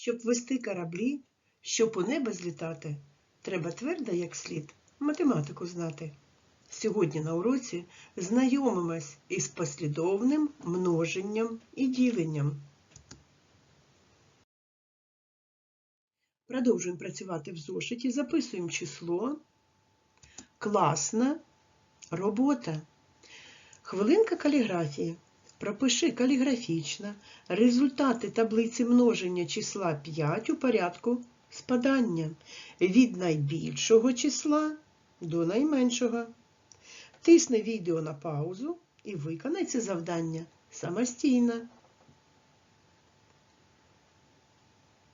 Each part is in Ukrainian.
Щоб вести кораблі, щоб у небо злітати, треба твердо, як слід, математику знати. Сьогодні на уроці знайомимось із послідовним множенням і діленням. Продовжуємо працювати в зошиті, записуємо число. Класна робота. Хвилинка каліграфії. Пропиши каліграфічно результати таблиці множення числа 5 у порядку спадання від найбільшого числа до найменшого. Тисни відео на паузу і виконай це завдання самостійно.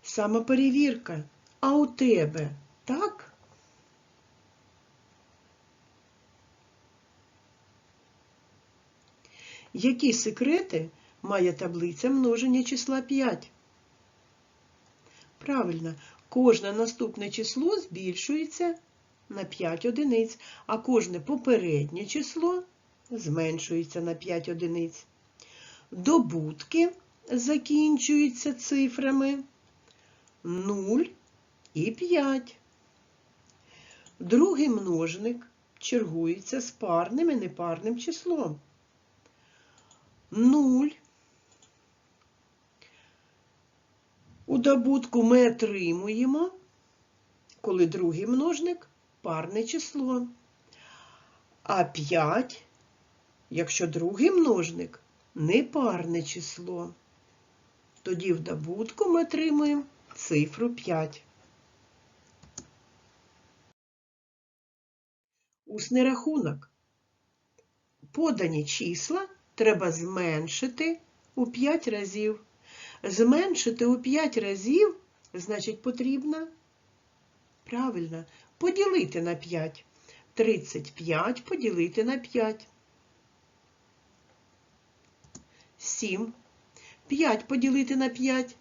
Самоперевірка. А у тебе так? Які секрети має таблиця множення числа 5? Правильно, кожне наступне число збільшується на 5 одиниць, а кожне попереднє число зменшується на 5 одиниць. Добутки закінчуються цифрами 0 і 5. Другий множник чергується з парним і непарним числом. 0. У добутку ми отримуємо, коли другий множник парне число. А 5, якщо другий множник непарне число, тоді в добутку ми отримуємо цифру 5. Усний рахунок. Подані числа треба зменшити у 5 разів. Зменшити у 5 разів, значить, потрібно правильно поділити на 5. 35 поділити на 5. 7. 5 поділити на 5.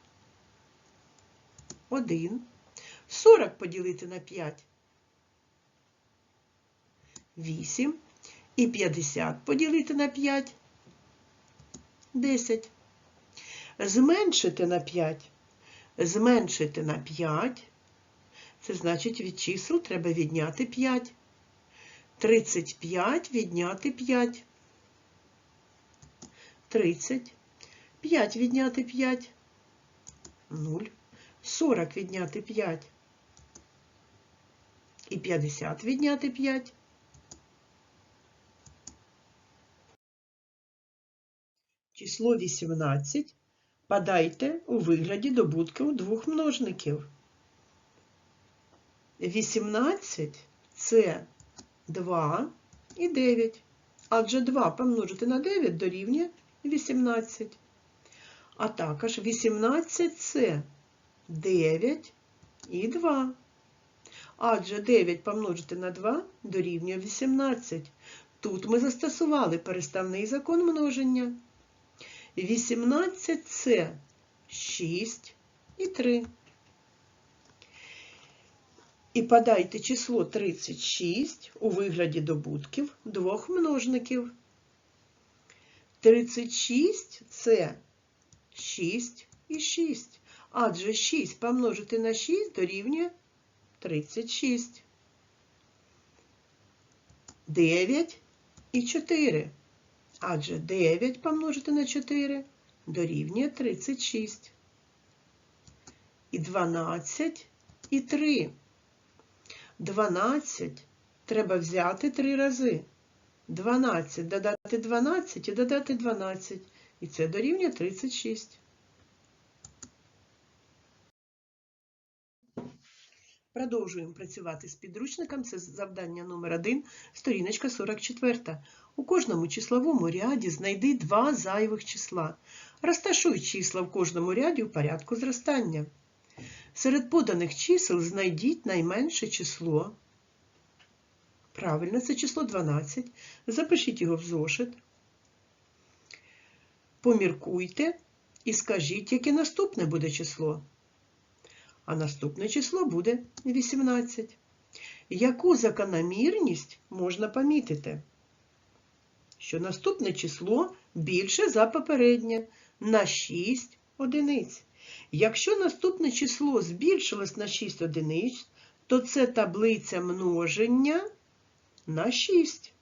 1. 40 поділити на 5. 8. І 50 поділити на 5. 10. Зменшити на 5. Зменшити на 5. Це значить від чисел треба відняти 5. 35 відняти 5. 30. 5 відняти 5. 0. 40 відняти 5. І 50 відняти 5. Число 18 подайте у вигляді добутків двох множників. 18 це 2 і 9. Адже 2 помножити на 9 дорівнює 18. А також 18 це 9 і 2. Адже 9 помножити на 2 дорівнює 18. Тут ми застосували переставний закон множення. 18 це 6 і 3. І подайте число 36 у вигляді добутків двох множників. 36 це 6 і 6. Адже 6 помножити на 6 дорівнює 36. 9 і 4. Адже 9 помножити на 4 дорівнює 36. І 12 і 3. 12 треба взяти 3 рази. 12 додати 12 і додати 12. І це дорівнює 36. Продовжуємо працювати з підручником. Це завдання номер 1, сторіночка 44. У кожному числовому ряді знайди два зайвих числа. Розташуй числа в кожному ряді у порядку зростання. Серед поданих чисел знайдіть найменше число. Правильно, це число 12. Запишіть його в зошит. Поміркуйте і скажіть, яке наступне буде число. А наступне число буде 18. Яку закономірність можна помітити? Що наступне число більше за попереднє на 6 одиниць. Якщо наступне число збільшилось на 6 одиниць, то це таблиця множення на 6.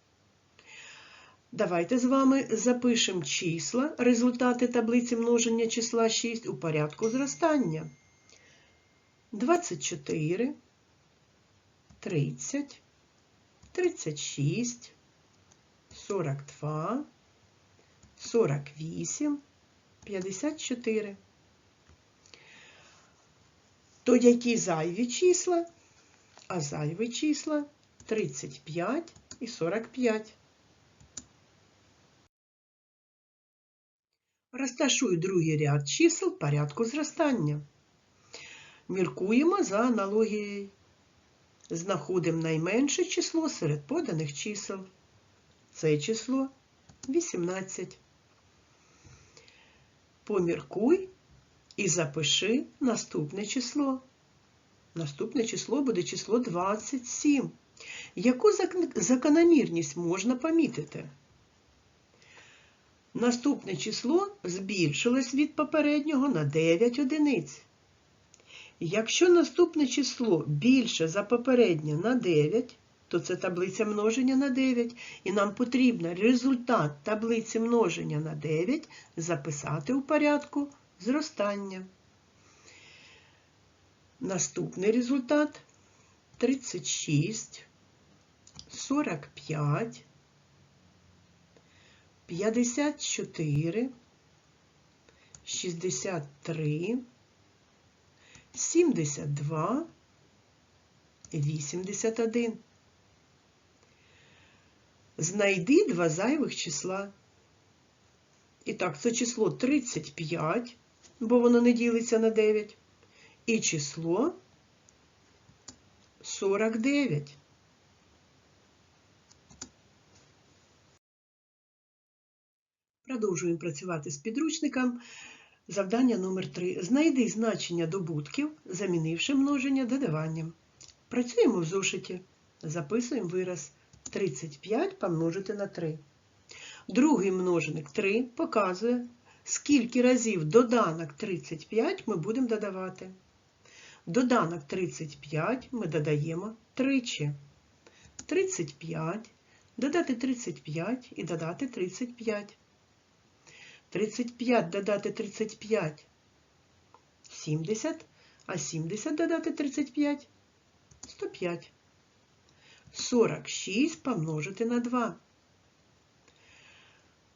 Давайте з вами запишемо числа, результати таблиці множення числа 6 у порядку зростання. 24, 30, 36, 42, 48, 54. То які зайві числа? А зайві числа 35 і 45. Розташуй другий ряд чисел порядку зростання. Міркуємо за аналогією. Знаходимо найменше число серед поданих чисел. Це число 18. Поміркуй і запиши наступне число. Наступне число буде число 27. Яку закономірність можна помітити? Наступне число збільшилось від попереднього на 9 одиниць. Якщо наступне число більше за попереднє на 9, то це таблиця множення на 9, і нам потрібно результат таблиці множення на 9 записати у порядку зростання. Наступний результат 36, 45, 54, 63, 72, 81. Знайди два зайвих числа. І так, це число 35, бо воно не ділиться на 9, і число 49. Продовжуємо працювати з підручником. Завдання номер 3. Знайди значення добутків, замінивши множення додаванням. Працюємо в зошиті. Записуємо вираз 35 помножити на 3. Другий множник 3 показує, скільки разів доданок 35 ми будемо додавати. Доданок 35 ми додаємо тричі. 35, додати 35 і додати 35. 35 додати 35 70, а 70 додати 35 105. 46 помножити на 2.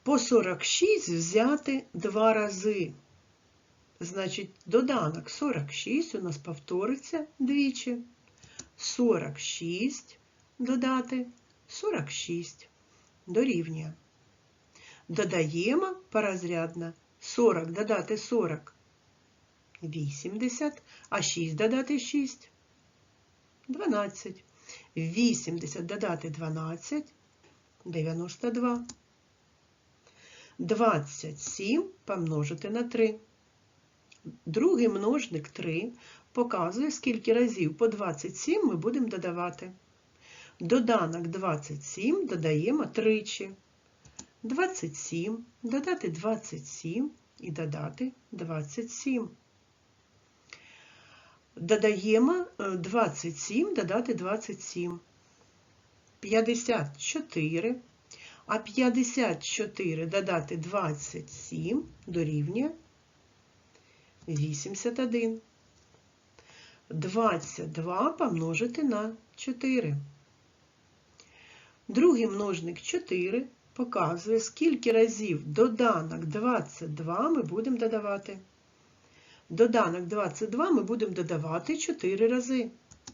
По 46 взяти 2 рази. Значить, доданок 46 у нас повториться двічі. 46 додати 46 дорівнює. Додаємо порозрядно 40 додати 40 80, а 6 додати 6 12. 80 додати 12 92. 27 помножити на 3. Другий множник 3 показує, скільки разів по 27 ми будемо додавати. Доданок 27 додаємо тричі. 27, додати 27 і додати 27. Додаємо 27, додати 27. 54. А 54 додати 27 дорівнює 81. 22 помножити на 4. Другий множник 4 показує, скільки разів доданок 22 ми будемо додавати. Доданок 22 ми будемо додавати 4 рази.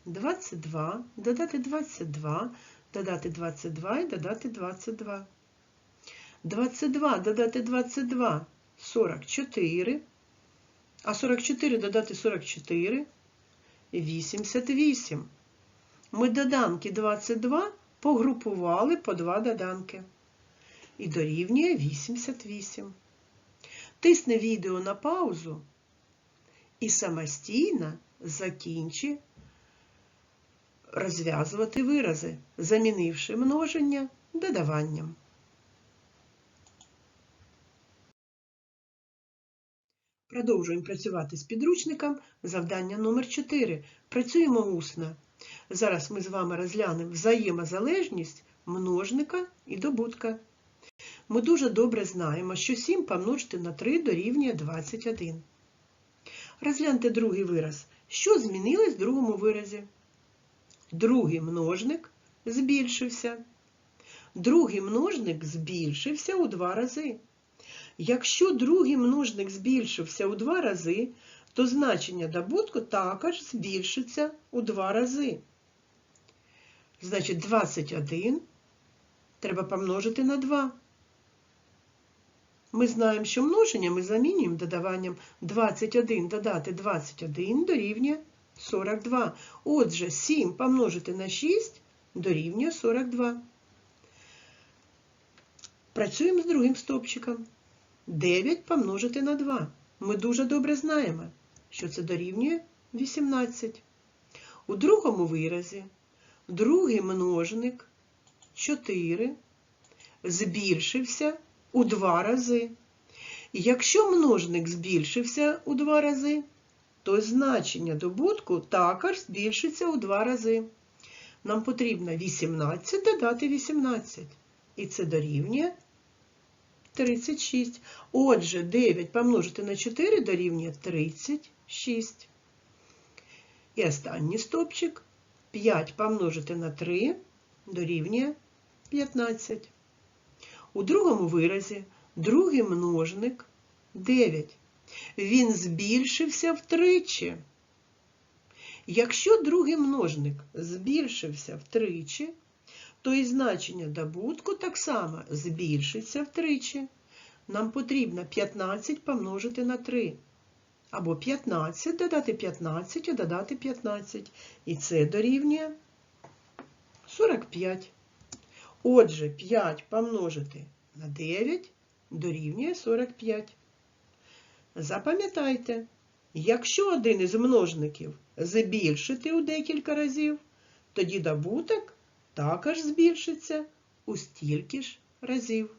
22, додати 22, додати 22 і додати 22. 22 додати 22 44. А 44 додати 44 88. Ми доданки 22 погрупували по два доданки. І дорівнює 88. Тисни відео на паузу і самостійно закінчи розв'язувати вирази, замінивши множення додаванням. Продовжуємо працювати з підручником. Завдання номер 4. Працюємо усно. Зараз ми з вами розглянемо взаємозалежність множника і добутка. Ми дуже добре знаємо, що 7 помножити на 3 дорівнює 21. Розгляньте другий вираз. Що змінилось в другому виразі? Другий множник збільшився. Другий множник збільшився у два рази. Якщо другий множник збільшився у два рази, то значення добутку також збільшиться у два рази. Значить, 21 треба помножити на 2. Ми знаємо, що множення ми замінюємо додаванням 21 додати 21 дорівнює 42. Отже, 7 помножити на 6 дорівнює 42. Працюємо з другим стовпчиком. 9 помножити на 2. Ми дуже добре знаємо, що це дорівнює 18. У другому виразі другий множник 4 збільшився у два рази. Якщо множник збільшився у два рази, то значення добутку також збільшиться у два рази. Нам потрібно 18 додати 18. І це дорівнює 36. Отже, 9 помножити на 4 дорівнює 36. І останній стопчик 5 помножити на 3 дорівнює 15. У другому виразі другий множник 9. Він збільшився втричі. Якщо другий множник збільшився втричі, то і значення добутку так само збільшиться втричі. Нам потрібно 15 помножити на 3. Або 15 додати 15 і додати 15. І це дорівнює 45. Отже, 5 помножити на 9 дорівнює 45. Запам'ятайте, якщо один із множників збільшити у декілька разів, тоді добуток також збільшиться у стільки ж разів.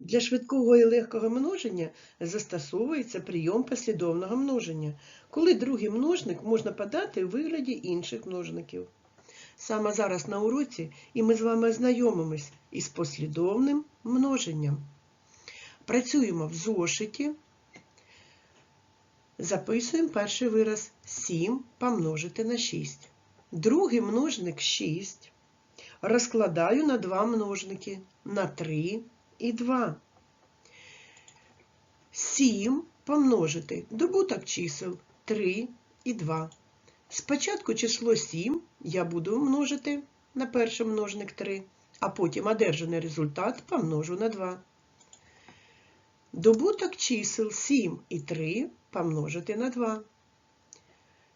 Для швидкого і легкого множення застосовується прийом послідовного множення, коли другий множник можна подати у вигляді інших множників. Саме зараз на уроці і ми з вами ознайомимось із послідовним множенням. Працюємо в зошиті, записуємо перший вираз 7 помножити на 6. Другий множник 6 розкладаю на два множники на 3 і 2. 7 помножити добуток чисел 3 і 2. Спочатку число 7 я буду множити на перший множник 3, а потім одержаний результат помножу на 2. Добуток чисел 7 і 3 помножити на 2.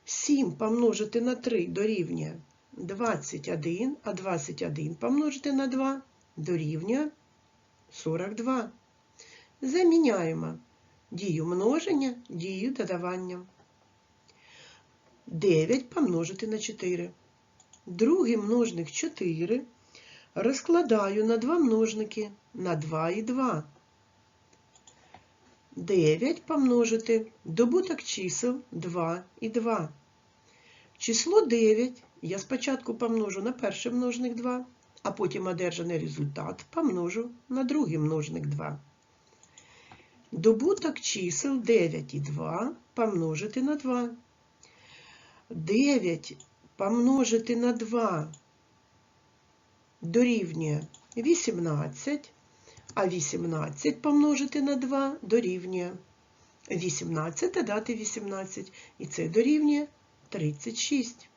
7 помножити на 3 дорівнює 21, а 21 помножити на 2 дорівнює 42. Заміняємо дію множення дію додавання. 9 помножити на 4. Другий множник 4 розкладаю на два множники на 2 і 2. 9 помножити добуток чисел 2 і 2. Число 9 я спочатку помножу на перший множник 2, а потім одержаний результат помножу на другий множник 2. Добуток чисел 9 і 2 помножити на 2. 9 помножити на 2 дорівнює 18, а 18 помножити на 2 дорівнює 18 додати 18, і це дорівнює 36.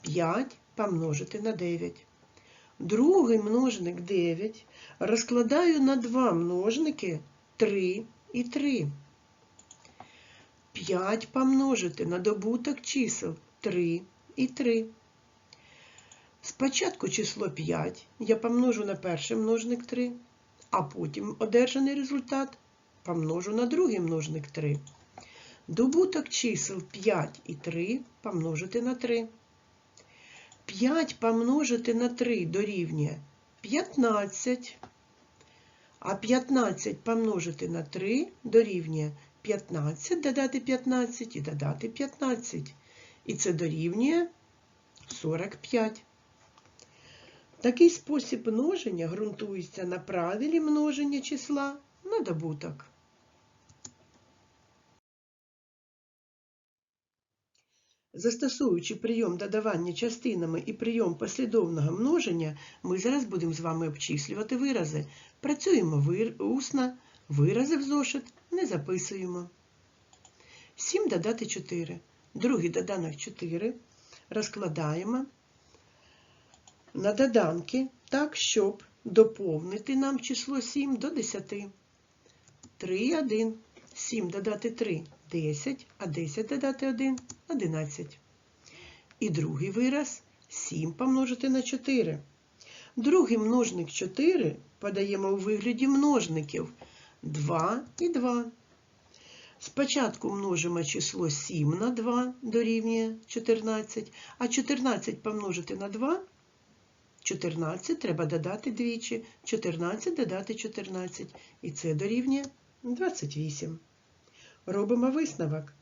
5 помножити на 9. Другий множник 9 розкладаю на два множники 3 і 3. 5 помножити на добуток чисел 3 і 3. Спочатку число 5 я помножу на перший множник 3, а потім одержаний результат помножу на другий множник 3. Добуток чисел 5 і 3 помножити на 3. 5 помножити на 3 дорівнює 15. А 15 помножити на 3 дорівнює 15, додати 15 і додати 15. І це дорівнює 45. Такий спосіб множення ґрунтується на правилі множення числа на добуток. Застосовуючи прийом додавання частинами і прийом послідовного множення, ми зараз будемо з вами обчислювати вирази. Працюємо усно, вирази в зошит не записуємо. 7 додати 4. Другий доданок 4 розкладаємо на доданки так, щоб доповнити нам число 7 до 10. 3 і 1. 7 додати 3 – 10, а 10 додати 1 – 11. І другий вираз 7 помножити на 4. Другий множник 4 подаємо у вигляді множників 2 і 2. Спочатку множимо число 7 на 2 дорівнює 14, а 14 помножити на 2 14 треба додати двічі, 14 додати 14, і це дорівнює 28. Робимо висновок.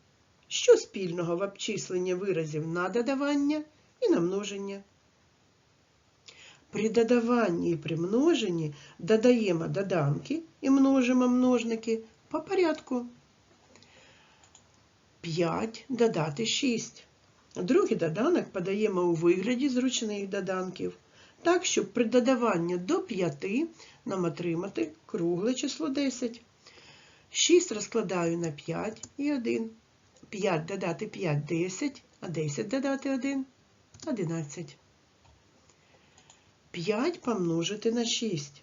Що спільного в обчисленні виразів на додавання і на множення? При додаванні і при множенні додаємо доданки і множимо множники по порядку. 5 додати 6. Другий доданок подаємо у вигляді зручних доданків. Так, щоб при додаванні до 5 нам отримати кругле число 10. 6 розкладаю на 5 і 1. 5 додати 5 – 10, а 10 додати 1 – 11. 5 помножити на 6.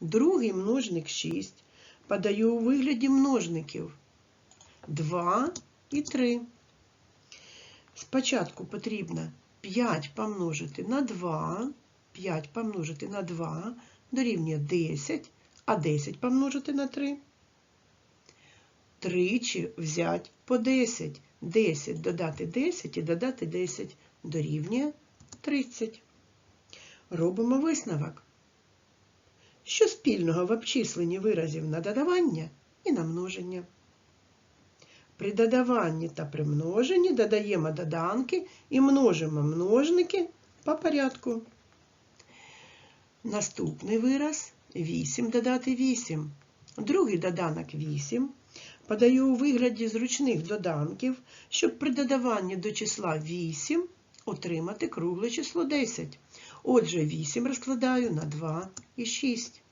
Другий множник 6 подаю у вигляді множників 2 і 3. Спочатку потрібно 5 помножити на 2, 5 помножити на 2 дорівнює 10, а 10 помножити на 3. Тричі взять по 10. 10 додати 10 і додати 10 дорівнює 30. Робимо висновок. Що спільного в обчисленні виразів на додавання і на множення? При додаванні та при множенні додаємо доданки і множимо множники по порядку. Наступний вираз 8 додати 8. Другий доданок 8 подаю у вигляді зручних доданків, щоб при додаванні до числа 8 отримати кругле число 10. Отже, 8 розкладаю на 2 і 6.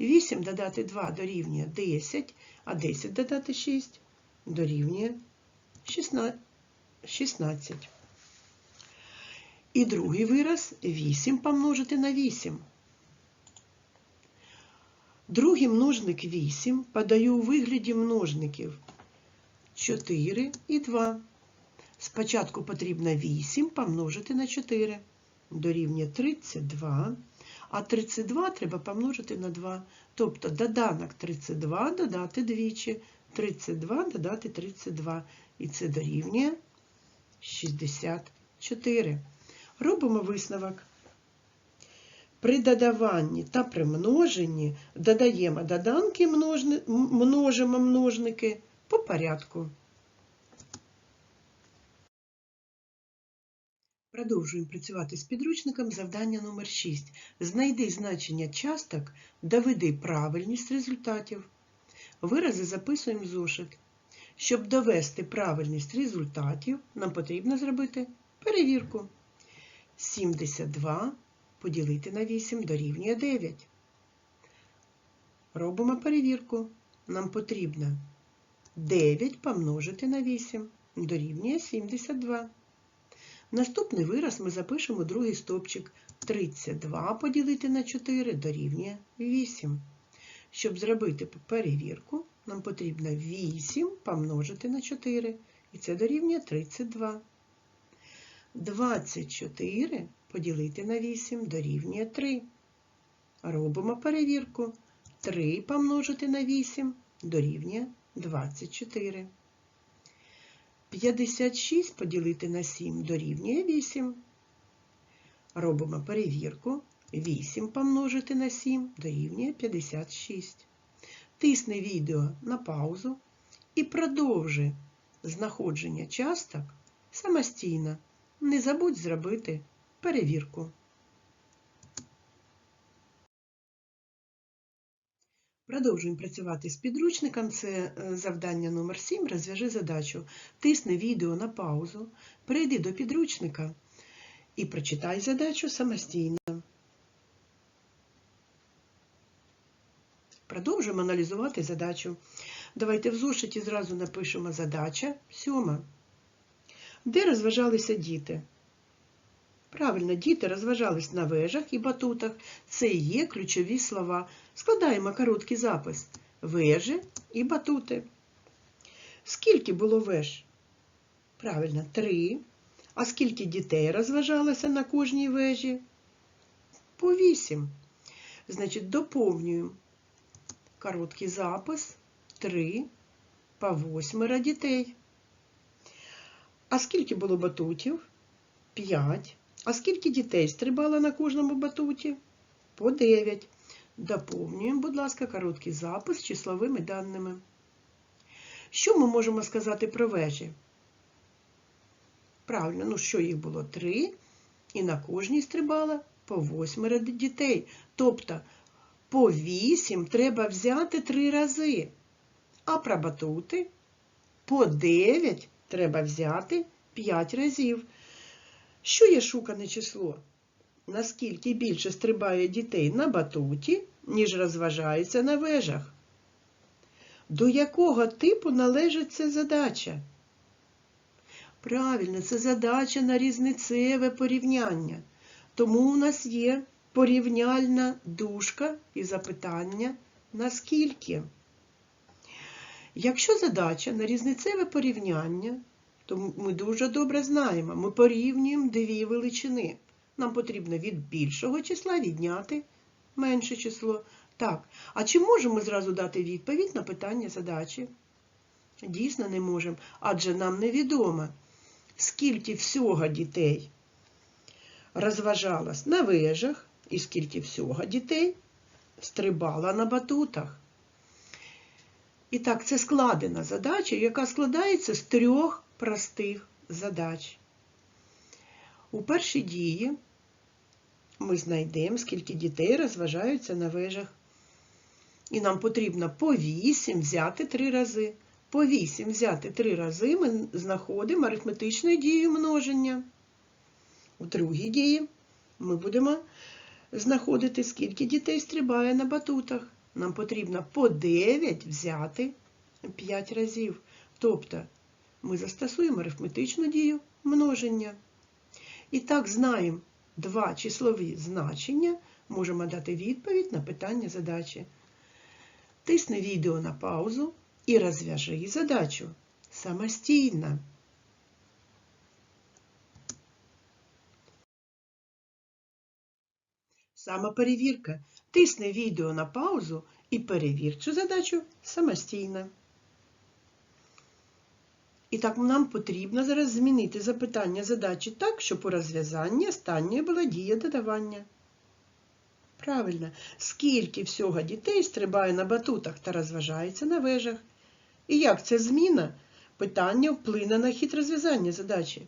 8 додати 2 дорівнює 10, а 10 додати 6 дорівнює 16. І другий вираз 8 помножити на 8. Другий множник 8 подаю у вигляді множників 4 і 2. Спочатку потрібно 8 помножити на 4. Дорівнює 32, а 32 треба помножити на 2. Тобто доданок 32 додати двічі, 32 додати 32. І це дорівнює 64. Робимо висновок. При додаванні та при множенні додаємо доданки, множимо множники по порядку. Продовжуємо працювати з підручником завдання номер 6. Знайди значення часток, доведи правильність результатів. Вирази записуємо в зошит. Щоб довести правильність результатів, нам потрібно зробити перевірку. 72 поділити на 8 дорівнює 9. Робимо перевірку. Нам потрібно 9 помножити на 8 дорівнює 72. Наступний вираз ми запишемо другий стопчик. 32 поділити на 4 дорівнює 8. Щоб зробити перевірку, нам потрібно 8 помножити на 4, і це дорівнює 32. 24 поділити на 8 дорівнює 3. Робимо перевірку. 3 помножити на 8 дорівнює 24. 56 поділити на 7 дорівнює 8. Робимо перевірку. 8 помножити на 7 дорівнює 56. тисни відео на паузу і продовжуй знаходження часток самостійно. Не забудь зробити перевірку. Продовжуємо працювати з підручником. Це е, завдання номер 7. Розв'яжи задачу. Тисни відео на паузу, перейди до підручника і прочитай задачу самостійно. Продовжуємо аналізувати задачу. Давайте в зошиті зразу напишемо задача сьома. Де розважалися діти? Правильно, діти розважались на вежах і батутах. Це і є ключові слова. Складаємо короткий запис. Вежі і батути. Скільки було веж? Правильно, три. А скільки дітей розважалося на кожній вежі? По вісім. Значить, доповнюємо короткий запис. Три по восьмеро дітей. А скільки було батутів? П'ять. А скільки дітей стрибало на кожному батуті? По 9. Доповнюємо, будь ласка, короткий запис з числовими даними. Що ми можемо сказати про вежі? Правильно, ну що їх було? Три, і на кожній стрибало по восьмеро дітей. Тобто по вісім треба взяти три рази. А про батути по 9 треба взяти 5 разів. Що є шукане число? Наскільки більше стрибає дітей на батуті, ніж розважається на вежах? До якого типу належить ця задача? Правильно, це задача на різницеве порівняння. Тому у нас є порівняльна дужка і запитання наскільки. Якщо задача на різницеве порівняння, то ми дуже добре знаємо, ми порівнюємо дві величини. Нам потрібно від більшого числа відняти менше число. Так, а чи можемо зразу дати відповідь на питання задачі? Дійсно не можемо, адже нам невідомо, скільки всього дітей розважалось на вежах і скільки всього дітей стрибало на батутах. І так, це складена задача, яка складається з трьох простих задач. У першій дії ми знайдемо, скільки дітей розважаються на вежах. І нам потрібно по 8 взяти три рази. По 8 взяти три рази ми знаходимо арифметичною дією множення. У другій дії ми будемо знаходити, скільки дітей стрибає на батутах. Нам потрібно по 9 взяти 5 разів. Тобто ми застосуємо арифметичну дію множення. І так знаємо два числові значення, можемо дати відповідь на питання задачі. Тисни відео на паузу і розв'яжи задачу самостійно. Самоперевірка. Тисни відео на паузу і перевір цю задачу самостійно. І так нам потрібно зараз змінити запитання задачі так, щоб у розв'язанні останньої була дія додавання. Правильно, скільки всього дітей стрибає на батутах та розважається на вежах? І як ця зміна питання вплине на хід розв'язання задачі?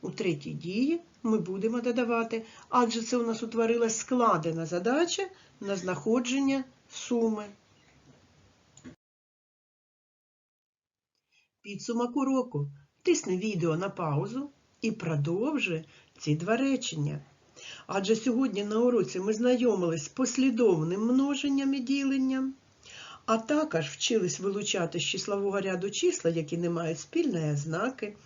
У третій дії ми будемо додавати, адже це у нас утворилась складена задача на знаходження суми. Підсумок уроку. Тисни відео на паузу і продовжуй ці два речення. Адже сьогодні на уроці ми знайомились з послідовним множенням і діленням, а також вчились вилучати з числового ряду числа, які не мають спільної ознаки,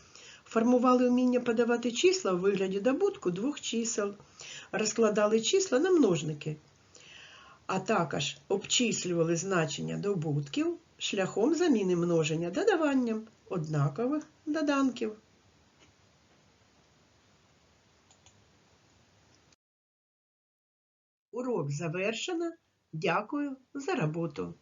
формували вміння подавати числа у вигляді добутку двох чисел, розкладали числа на множники, а також обчислювали значення добутків шляхом заміни множення додаванням однакових доданків. Урок завершено. Дякую за роботу.